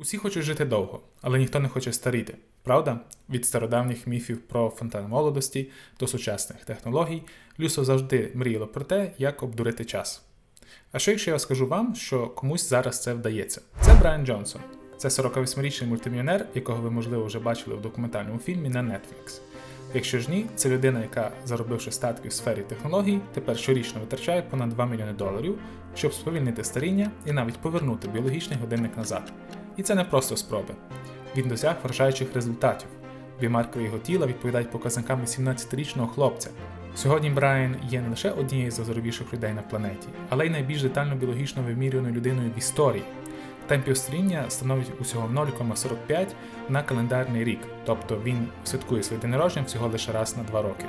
Усі хочуть жити довго, але ніхто не хоче старіти. Правда? Від стародавніх міфів про фонтан молодості до сучасних технологій Люсо завжди мріяло про те, як обдурити час. А що якщо я скажу вам, що комусь зараз це вдається? Це Брайан Джонсон. Це 48-річний мультимільйонер, якого ви, можливо, вже бачили в документальному фільмі на Netflix. Якщо ж ні, це людина, яка, заробивши статки в сфері технологій, тепер щорічно витрачає понад 2 мільйони доларів, щоб сповільнити старіння і навіть повернути біологічний годинник назад. І це не просто спроби. Він досяг вражаючих результатів. Бімаркери його тіла відповідають показникам 18-річного хлопця. Сьогодні Брайан є не лише однією з найзоровіших людей на планеті, але й найбільш детально біологічно вимірюваною людиною в історії. Темп остріння становить усього 0,45 на календарний рік, тобто він святкує своє день народження всього лише раз на 2 роки.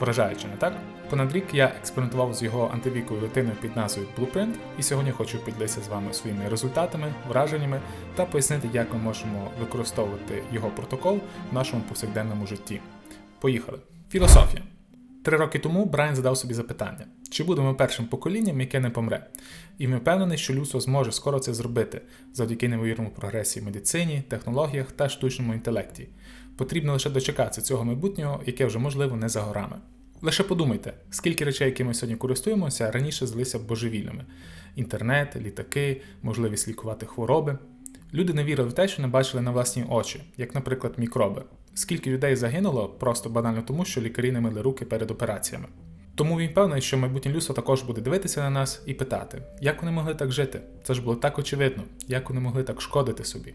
Вражаюче, не так? Понад рік я експериментував з його антивіковою дитиною під назвою Blueprint, і сьогодні хочу поділитися з вами своїми результатами, враженнями та пояснити, як ми можемо використовувати його протокол в нашому повсякденному житті. Поїхали. Філософія. Три роки тому Брайан задав собі запитання: чи будемо першим поколінням, яке не помре? І ми впевнені, що людство зможе скоро це зробити завдяки неймовірному прогресії в медицині, технологіях та штучному інтелекті. Потрібно лише дочекатися цього майбутнього, яке вже можливо не за горами. Лише подумайте, скільки речей, якими ми сьогодні користуємося, раніше здалися божевільними: інтернет, літаки, можливість лікувати хвороби. Люди не вірили в те, що не бачили на власні очі, як, наприклад, мікроби. Скільки людей загинуло просто банально тому, що лікарі не мили руки перед операціями. Тому він певний, що майбутнє людство також буде дивитися на нас і питати, як вони могли так жити? Це ж було так очевидно, як вони могли так шкодити собі.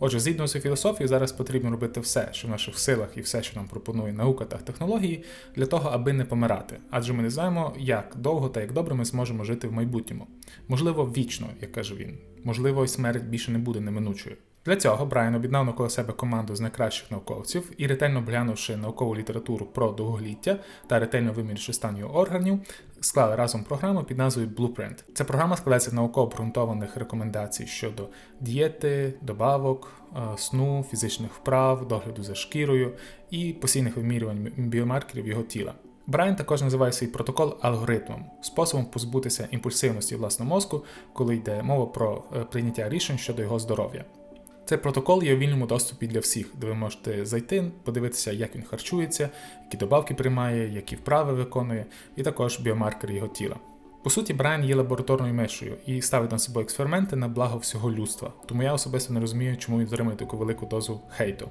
Отже, згідно з філософією, зараз потрібно робити все, що в наших силах, і все, що нам пропонує наука та технології, для того, аби не помирати. Адже ми не знаємо, як довго та як добре ми зможемо жити в майбутньому. Можливо, вічно, як каже він. Можливо, і смерть більше не буде неминучою. Для цього Брайан об'єднав навколо себе команду з найкращих науковців і ретельно оглянувши наукову літературу про довголіття та ретельно вимірюючи стан його органів, склали разом програму під назвою Blueprint. Ця програма складається з науково обґрунтованих рекомендацій щодо дієти, добавок, е, сну, фізичних вправ, догляду за шкірою і постійних вимірювань біомаркерів його тіла. Брайан також називає свій протокол алгоритмом, способом позбутися імпульсивності власного мозку, коли йде мова про е, прийняття рішень щодо його здоров'я. Цей протокол є у вільному доступі для всіх, де ви можете зайти, подивитися, як він харчується, які добавки приймає, які вправи виконує, і також біомаркер його тіла. По суті, Брайан є лабораторною мишою і ставить на себе експерименти на благо всього людства, тому я особисто не розумію, чому він отримує таку велику дозу хейту.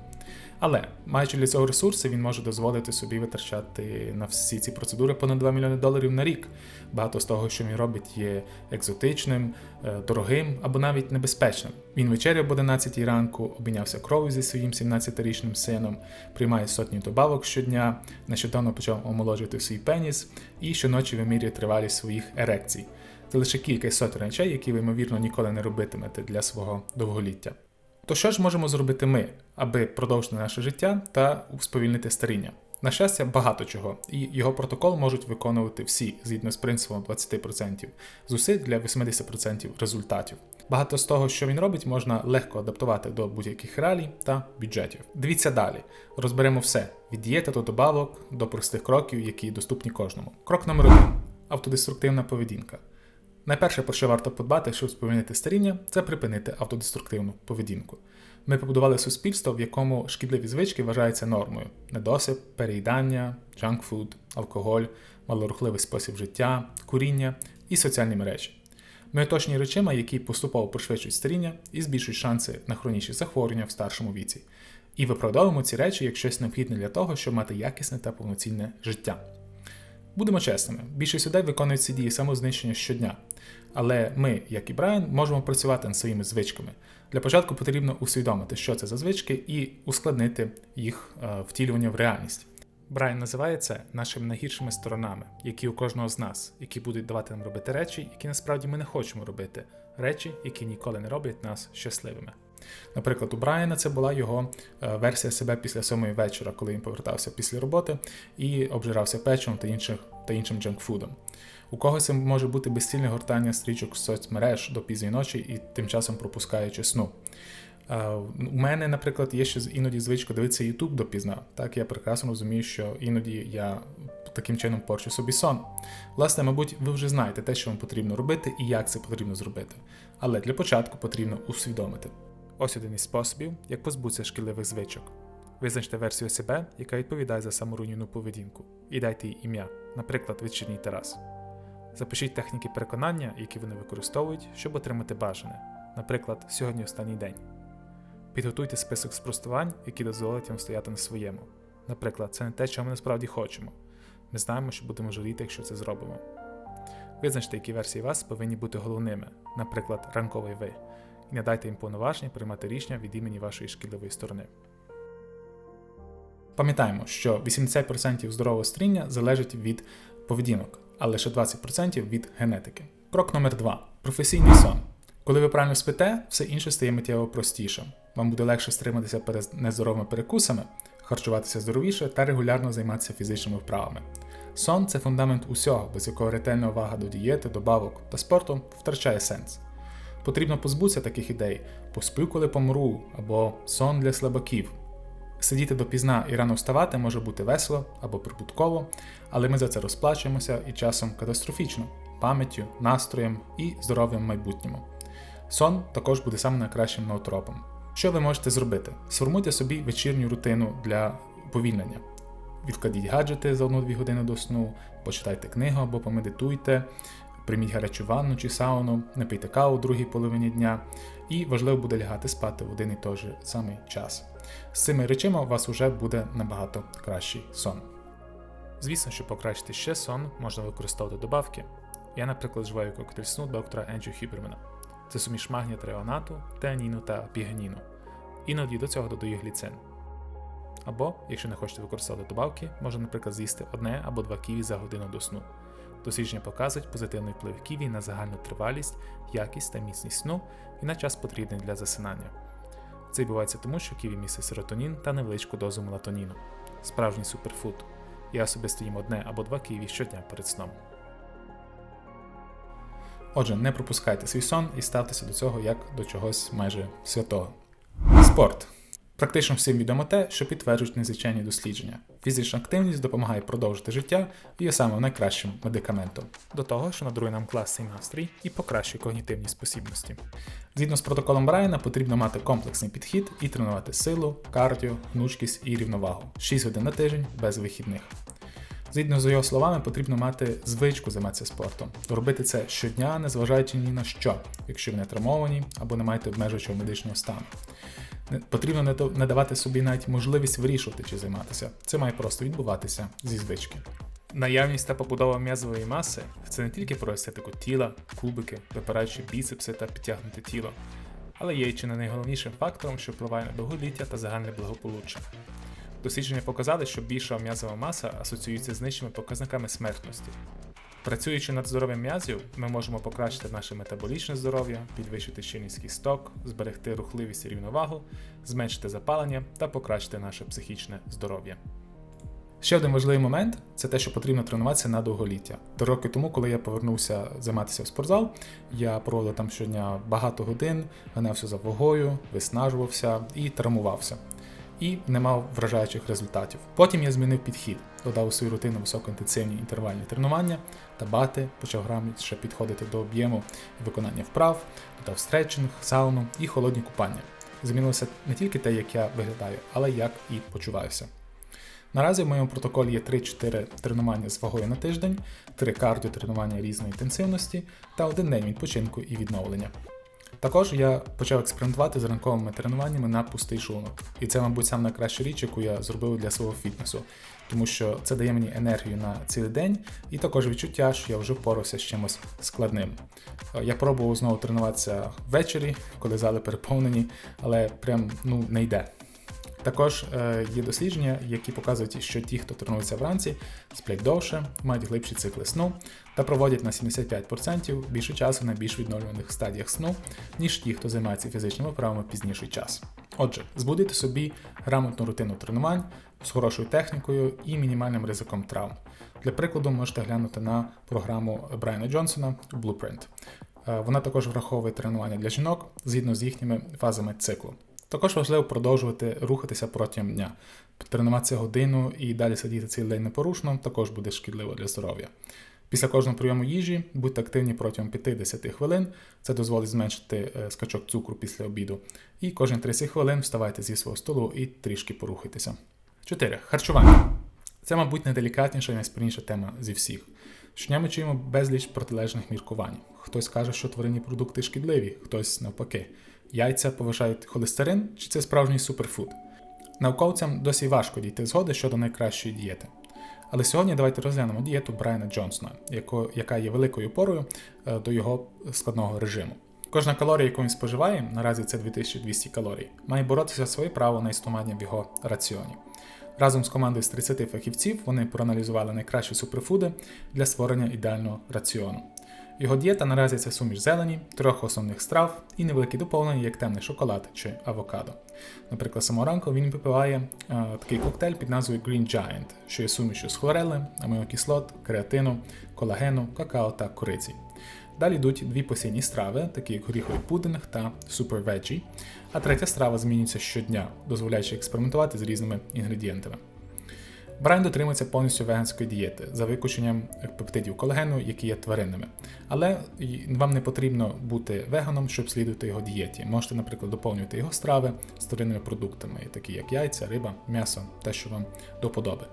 Але, маючи для цього ресурси, він може дозволити собі витрачати на всі ці процедури понад 2 мільйони доларів на рік. Багато з того, що він робить, є екзотичним, е, дорогим або навіть небезпечним. Він вечеряв об 11 ранку, обмінявся кров'ю зі своїм 17-річним сином, приймає сотні добавок щодня, нещодавно почав омолоджувати свій пеніс і щоночі вимірює тривалість своїх ерекцій. Це лише кілька сотень речей, які ви, ймовірно, ніколи не робитимете для свого довголіття. То що ж можемо зробити ми, аби продовжити наше життя та сповільнити старіння? На щастя, багато чого, і його протокол можуть виконувати всі згідно з принципом 20% зусиль для 80% результатів. Багато з того, що він робить, можна легко адаптувати до будь-яких реалій та бюджетів. Дивіться далі, розберемо все від дієти до добавок до простих кроків, які доступні кожному. Крок номер один автодеструктивна поведінка. Найперше, про що варто подбати, щоб сповільнити старіння, це припинити автодеструктивну поведінку. Ми побудували суспільство, в якому шкідливі звички вважаються нормою: недосип, переїдання, джанкфуд, алкоголь, малорухливий спосіб життя, куріння і соціальні мережі. Ми оточені речима, які поступово пришвидшують старіння і збільшують шанси на хронічні захворювання в старшому віці. І виправдовуємо ці речі як щось необхідне для того, щоб мати якісне та повноцінне життя. Будемо чесними, більшість людей виконують ці дії самознищення щодня. Але ми, як і Брайан, можемо працювати над своїми звичками. Для початку потрібно усвідомити, що це за звички, і ускладнити їх е, втілювання в реальність. Брайан називає це нашими найгіршими сторонами, які у кожного з нас, які будуть давати нам робити речі, які насправді ми не хочемо робити, речі, які ніколи не роблять нас щасливими. Наприклад, у Брайана це була його е, версія себе після сьомої вечора, коли він повертався після роботи і обжирався печивом та іншим, та іншим джанкфудом. У когось це може бути безцільне гортання стрічок соцмереж до пізньої ночі і тим часом пропускаючи сну. Е, у мене, наприклад, є ще іноді звичка дивитися YouTube допізна. Так я прекрасно розумію, що іноді я таким чином порчу собі сон. Власне, мабуть, ви вже знаєте те, що вам потрібно робити і як це потрібно зробити. Але для початку потрібно усвідомити. Ось один із способів, як позбутися шкідливих звичок. Визначте версію себе, яка відповідає за саморуйнівну поведінку, і дайте їй ім'я, наприклад, вечірній Тарас. Запишіть техніки переконання, які вони використовують, щоб отримати бажане, наприклад, сьогодні останній день. Підготуйте список спростувань, які дозволять вам стояти на своєму. Наприклад, це не те, чого ми насправді хочемо. Ми знаємо, що будемо жаліти, якщо це зробимо. Визначте, які версії вас повинні бути головними, наприклад, ранковий ви, і надайте їм повноваження приймати рішення від імені вашої шкідливої сторони. Пам'ятаємо, що 80% здорового стріння залежить від поведінок, а лише 20% від генетики. Крок номер 2. Професійний сон. Коли ви правильно спите, все інше стає миттєво простішим. Вам буде легше стриматися перед нездоровими перекусами, харчуватися здоровіше та регулярно займатися фізичними вправами. Сон це фундамент усього, без якого ретельна увага до дієти, добавок та спорту втрачає сенс. Потрібно позбутися таких ідей, посплю, коли помру, або сон для слабаків. Сидіти допізна і рано вставати може бути весело або прибутково, але ми за це розплачуємося і часом катастрофічно, пам'яттю, настроєм і здоров'ям в майбутньому. Сон також буде самим найкращим ноутропом. Що ви можете зробити? Сформуйте собі вечірню рутину для повільнення. Відкладіть гаджети за 1-2 години до сну, почитайте книгу або помедитуйте, прийміть гарячу ванну чи сауну, не пийте каву у другій половині дня, і важливо буде лягати спати в один і той же самий час. З цими речима у вас вже буде набагато кращий сон. Звісно, щоб покращити ще сон, можна використовувати добавки. Я, наприклад, вживаю коктейль сну доктора Енджю Хібермена. Це суміш магнія треонату, теаніну та піганіну. Іноді до цього додаю гліцин. Або, якщо не хочете використовувати добавки, можна, наприклад, з'їсти одне або два ківі за годину до сну. Дослідження показують позитивний вплив ківі на загальну тривалість, якість та міцність сну і на час потрібний для засинання. Це відбувається тому, що ківі містить серотонін та невеличку дозу мелатоніну. Справжній суперфуд. Я особисто їм одне або два ківі щодня перед сном. Отже, не пропускайте свій сон і ставтеся до цього як до чогось майже святого. Спорт. Практично всім відомо те, що підтверджують незвичайні дослідження. Фізична активність допомагає продовжити життя і є самим найкращим медикаментом. До того, що надарує нам класний настрій і покращує когнітивні спосібності. Згідно з протоколом Брайана, потрібно мати комплексний підхід і тренувати силу, кардіо, гнучкість і рівновагу 6 годин на тиждень без вихідних. Згідно з його словами, потрібно мати звичку займатися спортом, робити це щодня, незважаючи ні на що, якщо ви не травмовані або не маєте обмежуючого медичного стану. Потрібно не давати собі навіть можливість вирішувати, чи займатися. Це має просто відбуватися зі звички. Наявність та побудова м'язової маси це не тільки про естетику тіла, кубики, випираючі біцепси та підтягнуте тіло, але є чи не найголовнішим фактором, що впливає на довголіття та загальне благополуччя. Дослідження показали, що більша м'язова маса асоціюється з нижчими показниками смертності. Працюючи над здоров'ям м'язів, ми можемо покращити наше метаболічне здоров'я, підвищити щільність кісток, зберегти рухливість і рівновагу, зменшити запалення та покращити наше психічне здоров'я. Ще один важливий момент це те, що потрібно тренуватися на довголіття. До роки тому, коли я повернувся займатися в спортзал, я проводив там щодня багато годин, ганявся за вагою, виснажувався і травмувався. І не мав вражаючих результатів. Потім я змінив підхід, додав у свою рутину високоінтенсивні інтервальні тренування та бати, почав грамотніше підходити до об'єму і виконання вправ, додав стретчинг, сауну і холодні купання. Змінилося не тільки те, як я виглядаю, але як і почуваюся. Наразі в моєму протоколі є 3-4 тренування з вагою на тиждень, 3 кардіотренування різної інтенсивності та один день відпочинку і відновлення. Також я почав експериментувати з ранковими тренуваннями на пустий шлунок. І це, мабуть, саме найкраща річ, яку я зробив для свого фітнесу, тому що це дає мені енергію на цілий день і також відчуття, що я вже впорався з чимось складним. Е, Я пробував знову тренуватися ввечері, коли зали переповнені, але прям ну не йде. Також е, є дослідження, які показують, що ті, хто тренується вранці, сплять довше, мають глибші цикли сну та проводять на 75% більше часу на більш відновлюваних стадіях сну, ніж ті, хто займається фізичними вправами пізніший час. Отже, збудуйте собі грамотну рутину тренувань з хорошою технікою і мінімальним ризиком травм. Для прикладу, можете глянути на програму Брайана Джонсона Blueprint. Е, Вона також враховує тренування для жінок згідно з їхніми фазами циклу. Також важливо продовжувати рухатися протягом дня. Тренуватися годину і далі сидіти цілий день непорушно також буде шкідливо для здоров'я. Після кожного прийому їжі будьте активні протягом 50 хвилин, це дозволить зменшити е, скачок цукру після обіду. І кожні 30 хвилин вставайте зі свого столу і трішки порухайтеся. 4. Харчування. Це, мабуть, найделікатніша і найспільніша тема зі всіх. Щодня ми чуємо безліч протилежних міркувань. Хтось каже, що тваринні продукти шкідливі, хтось навпаки. Яйця повишають холестерин, чи це справжній суперфуд. Науковцям досі важко дійти згоди щодо найкращої дієти. Але сьогодні давайте розглянемо дієту Брайана Джонсона, яка є великою опорою е, до його складного режиму. Кожна калорія, яку він споживає, наразі це 2200 калорій, має боротися за своє право на існування в його раціоні. Разом з командою з 30 фахівців вони проаналізували найкращі суперфуди для створення ідеального раціону. Його дієта наразі це суміш зелені, трьох основних страв і невеликі доповнення, як темний шоколад чи авокадо. Наприклад, самого ранку він випиває е, такий коктейль під назвою Green Giant, що є сумішю з хлорели, амінокислот, креатину, колагену, какао та кориці. Далі йдуть дві посінні страви, такі як горіховий пудинг та Super Veggie, а третя страва змінюється щодня, дозволяючи експериментувати з різними інгредієнтами. Брайан дотримується повністю веганської дієти за виключенням пептидів колагену, які є тваринними. Але вам не потрібно бути веганом, щоб слідувати його дієті. Можете, наприклад, доповнювати його страви з тваринними продуктами, такі як яйця, риба, м'ясо, те, що вам до подоби.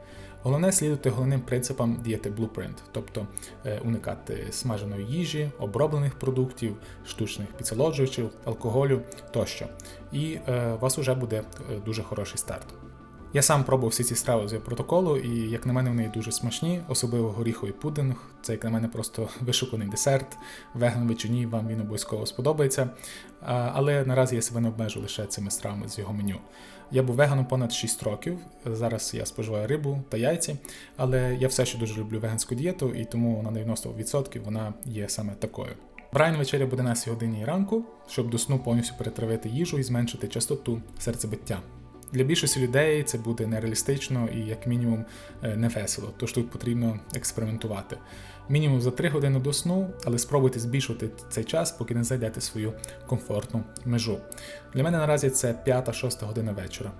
Головне слідувати головним принципам дієти Blueprint, тобто е, уникати смаженої їжі, оброблених продуктів, штучних підсолоджувачів, алкоголю тощо. І е, у вас вже буде е, дуже хороший старт. Я сам пробував всі ці страви з протоколу, і, як на мене, вони дуже смачні, особливо горіховий пудинг. Це, як на мене, просто вишуканий десерт. Веган чи ні, вам він обов'язково сподобається. Але наразі я себе не обмежу лише цими стравами з його меню. Я був веганом понад 6 років. Зараз я споживаю рибу та яйці, але я все ще дуже люблю веганську дієту, і тому на 90% вона є саме такою. Брайан вечеря буде на 7 годині ранку, щоб до сну повністю перетравити їжу і зменшити частоту серцебиття. Для більшості людей це буде нереалістично і, як мінімум, е, не весело, тож тут потрібно експериментувати. Мінімум за 3 години до сну, але спробуйте збільшувати цей час, поки не зайдете свою комфортну межу. Для мене наразі це 5-6 година вечора.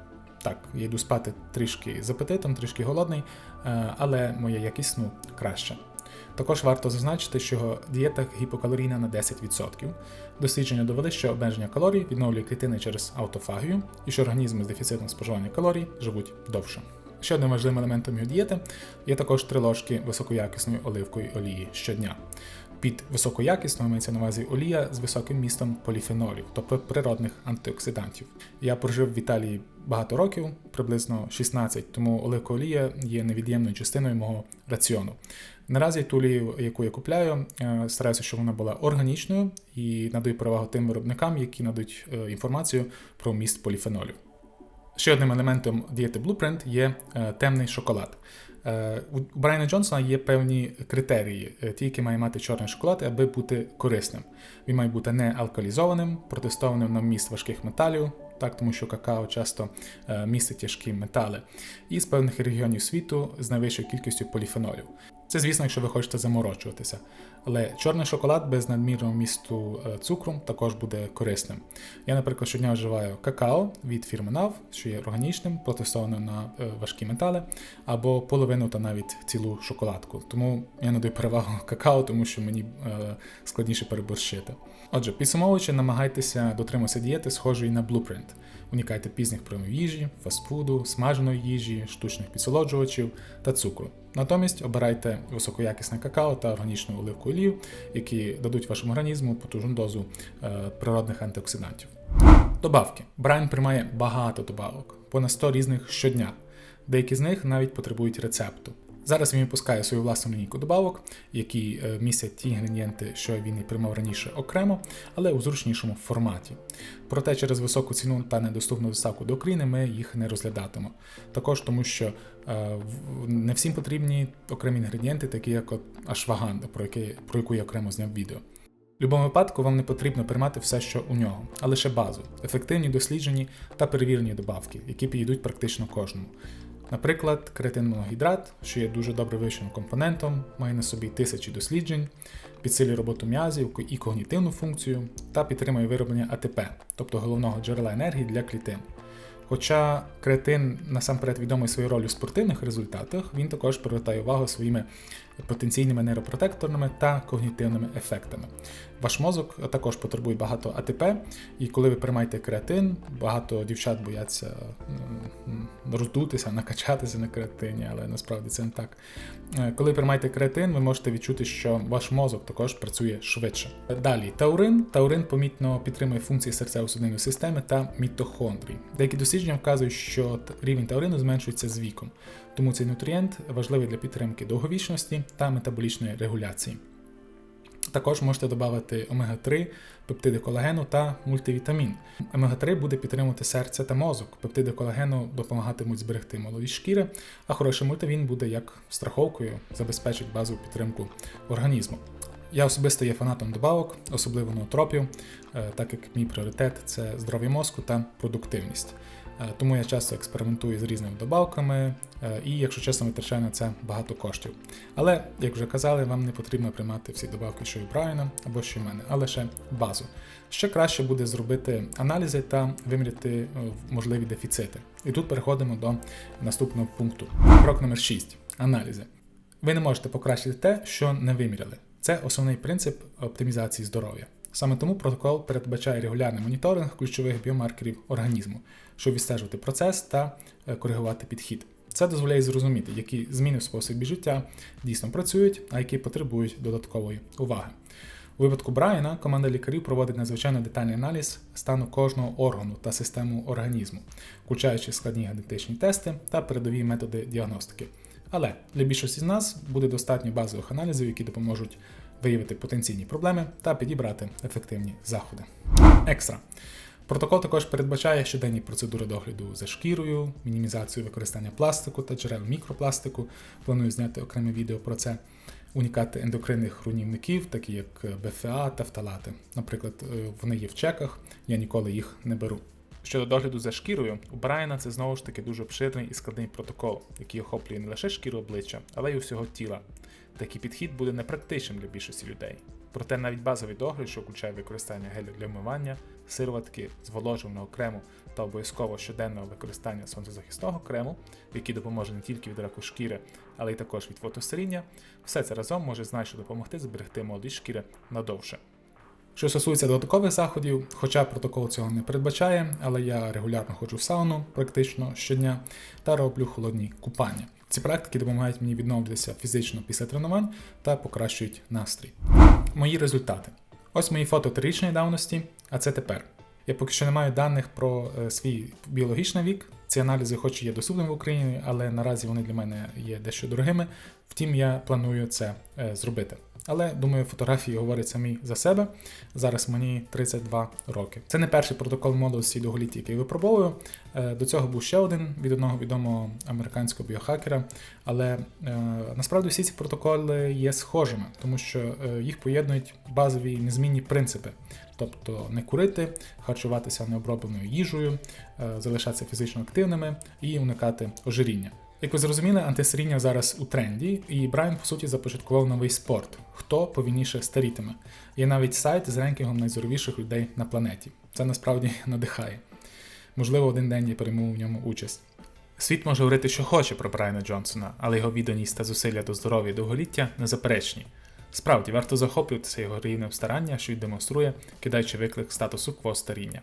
Так, я йду спати трішки з апетитом, трішки голодний, е, але моя якість сну краща. Також варто зазначити, що дієта гіпокалорійна на 10%. Дослідження довели, що обмеження калорій відновлює клітини через автофагію і що організми з дефіцитом споживання калорій живуть довше. Ще одним важливим елементом його дієти є також три ложки високоякісної оливкової олії щодня. Під високоякісною мається на увазі олія з високим містом поліфенолів, тобто природних антиоксидантів. Я прожив в Італії багато років, приблизно 16, тому оливкова олія є невід'ємною частиною мого раціону. Наразі ту олію, яку я купляю, е, стараюся, щоб вона була органічною і надаю перевагу тим виробникам, які надають е, інформацію про міст поліфенолів. Ще одним елементом дієти Blueprint є е, темний шоколад. У Брайана Джонсона є певні критерії, ті, які має мати чорний шоколад, аби бути корисним. Він має бути не алкалізованим, протестованим на міст важких металів, так, тому що какао часто містить тяжкі метали, і з певних регіонів світу з найвищою кількістю поліфенолів. Це, звісно, якщо ви хочете заморочуватися. Але чорний шоколад без надмірного місту е, цукру також буде корисним. Я, наприклад, щодня вживаю какао від фірми NAV, що є органічним, протестованим на е, важкі метали, або половину та навіть цілу шоколадку. Тому я надаю перевагу какао, тому що мені е, складніше переборщити. Отже, підсумовуючи, намагайтеся дотриматися дієти, схожої на Blueprint. Уникайте пізніх прийомів їжі, фастфуду, смаженої їжі, штучних підсолоджувачів та цукру. Натомість обирайте високоякісне какао та органічну оливку олію, які дадуть вашому організму потужну дозу е, природних антиоксидантів. Добавки. Брайан приймає багато добавок, понад 100 різних щодня. Деякі з них навіть потребують рецепту. Зараз він випускає свою власну лінійку добавок, які е, містять ті інгредієнти, що він і приймав раніше окремо, але у зручнішому форматі. Проте через високу ціну та недоступну доставку до України ми їх не розглядатимо. Також тому, що е, не всім потрібні окремі інгредієнти, такі як ашваганда, про, про яку я окремо зняв відео. В будь-якому випадку вам не потрібно приймати все, що у нього, а лише базу, ефективні досліджені та перевірені добавки, які підійдуть практично кожному. Наприклад, кретин моногідрат, що є дуже добре вивченим компонентом, має на собі тисячі досліджень, підсилює роботу м'язів і когнітивну функцію та підтримує вироблення АТП, тобто головного джерела енергії для клітин. Хоча креатин насамперед відомий своєю ролью в спортивних результатах, він також привертає увагу своїми потенційними нейропротекторними та когнітивними ефектами. Ваш мозок також потребує багато АТП, і коли ви приймаєте креатин, багато дівчат бояться роздутися, накачатися на креатині, але насправді це не так. Е, Коли приймаєте креатин, ви можете відчути, що ваш мозок також працює швидше. Далі таурин. Таурин помітно підтримує функції серцево-судинної системи та мітохондрій. Деякі дослідження вказують, що рівень таурину зменшується з віком, тому цей нутрієнт важливий для підтримки довговічності та метаболічної регуляції. Також можете додати омега-3, пептиди колагену та мультивітамін. Омега-3 буде підтримувати серце та мозок. Пептиди колагену допомагатимуть зберегти молодість шкіри, а хороший мультивін буде як страховкою, забезпечить базову підтримку організму. Я особисто є фанатом добавок, особливо ноотропів, е, так як мій пріоритет це здоров'я мозку та продуктивність. Е, Тому я часто експериментую з різними добавками е, і, якщо чесно, витрачаю на це багато коштів. Але, як вже казали, вам не потрібно приймати всі добавки, що і Брайана або що і мене, а лише базу. Ще краще буде зробити аналізи та виміряти е, можливі дефіцити. І тут переходимо до наступного пункту. Крок номер 6. Аналізи. Ви не можете покращити те, що не виміряли. Це основний принцип оптимізації здоров'я. Саме тому протокол передбачає регулярний моніторинг ключових біомаркерів організму, щоб відстежувати процес та е, коригувати підхід. Це дозволяє зрозуміти, які зміни в способі життя дійсно працюють, а які потребують додаткової уваги. У випадку Брайана команда лікарів проводить надзвичайно детальний аналіз стану кожного органу та систему організму, включаючи складні генетичні тести та передові методи діагностики. Але для більшості з нас буде достатньо базових аналізів, які допоможуть виявити потенційні проблеми та підібрати ефективні заходи. Екстра. Протокол також передбачає щоденні процедури догляду за шкірою, мінімізацію використання пластику та джерел мікропластику. Планую зняти окреме відео про це. Унікати ендокринних руйнівників, такі як БФА та фталати. Наприклад, е, вони є в чеках, я ніколи їх не беру. Щодо догляду за шкірою, у Брайана це знову ж таки дуже обширний і складний протокол, який охоплює не лише шкіру обличчя, але й усього тіла. Такий підхід буде непрактичним для більшості людей. Проте навіть базовий догляд, що включає використання гелю для вмивання, сироватки, зволожуваного крему та обов'язково щоденного використання сонцезахисного крему, який допоможе не тільки від раку шкіри, але й також від фотостаріння, все це разом може значно допомогти зберегти молодість шкіри надовше. Що стосується додаткових заходів, хоча протокол цього не передбачає, але я регулярно ходжу в сауну практично щодня та роблю холодні купання. Ці практики допомагають мені відновлюватися фізично після тренувань та покращують настрій. Мої результати. Ось мої фото трирічної давності, а це тепер. Я поки що не маю даних про е, свій біологічний вік. Ці аналізи, хоч і є доступними в Україні, але наразі вони для мене є дещо дорогими. Втім, я планую це е, зробити. Але думаю, фотографії говорять самі за себе. Зараз мені 32 роки. Це не перший протокол молодості і довголіття, який випробовую. Е, До цього був ще один від одного відомого американського біохакера. Але е, насправді всі ці протоколи є схожими, тому що їх поєднують базові незмінні принципи. Тобто не курити, харчуватися необробленою їжею, залишатися фізично активними і уникати ожиріння. Як ви зрозуміли, антисаріння зараз у тренді, і Брайан, по суті, започаткував новий спорт. Хто повільніше старітиме. Є навіть сайт з ренкінгом найздоровіших людей на планеті. Це насправді надихає. Можливо, один день я прийму в ньому участь. Світ може говорити, що хоче про Брайана Джонсона, але його відданість та зусилля до здоров'я і довголіття незаперечні. Справді, варто захоплюватися його рівнем старання, що й демонструє, кидаючи виклик статусу кво старіння.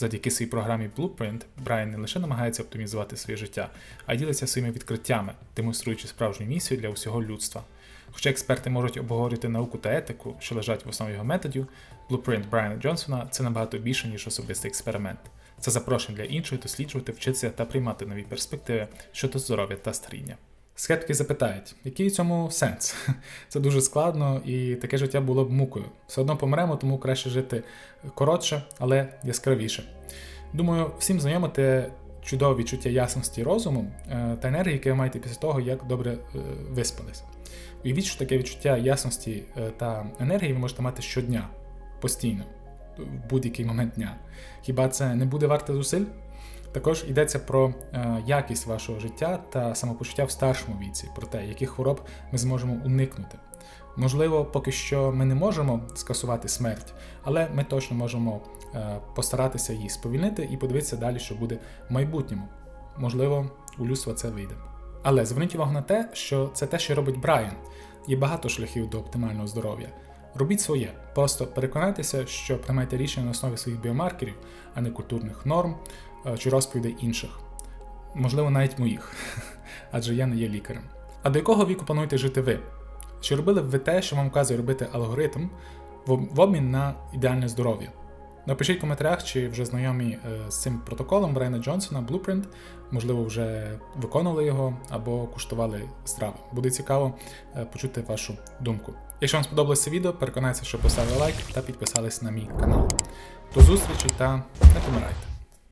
Завдяки своїй програмі Blueprint Брайан не лише намагається оптимізувати своє життя, а й ділиться своїми відкриттями, демонструючи справжню місію для усього людства. Хоча експерти можуть обговорювати науку та етику, що лежать в основі його методів, Blueprint Брайана Джонсона це набагато більше, ніж особистий експеримент. Це запрошення для інших досліджувати, вчитися та приймати нові перспективи щодо здоров'я та старіння. Скептики запитають, який в цьому сенс? Це дуже складно і таке життя було б мукою. Все одно помремо, тому краще жити коротше, але яскравіше. Думаю, всім знайомите чудове відчуття ясності розуму е, та енергії, яке ви маєте після того, як добре е, виспались. Уявіть, що таке відчуття ясності е, та енергії ви можете мати щодня, постійно, в будь-який момент дня. Хіба це не буде варте зусиль? Також йдеться про е, якість вашого життя та самопочуття в старшому віці, про те, яких хвороб ми зможемо уникнути. Можливо, поки що ми не можемо скасувати смерть, але ми точно можемо е, постаратися її сповільнити і подивитися далі, що буде в майбутньому. Можливо, у людства це вийде. Але зверніть увагу на те, що це те, що робить Брайан. Є багато шляхів до оптимального здоров'я. Робіть своє, просто переконайтеся, що приймаєте рішення на основі своїх біомаркерів, а не культурних норм е, чи розповідей інших. Можливо, навіть моїх, адже я не є лікарем. А до якого віку плануєте жити ви? Чи робили б ви те, що вам вказує робити алгоритм в обмін на ідеальне здоров'я? Напишіть в коментарях, чи вже знайомі е, з цим протоколом Брайана Джонсона Blueprint, можливо, вже виконували його або куштували страви. Буде цікаво е, почути вашу думку. Якщо вам сподобалося відео, переконайтеся, що поставили лайк та підписались на мій канал. До зустрічі та не помирайте!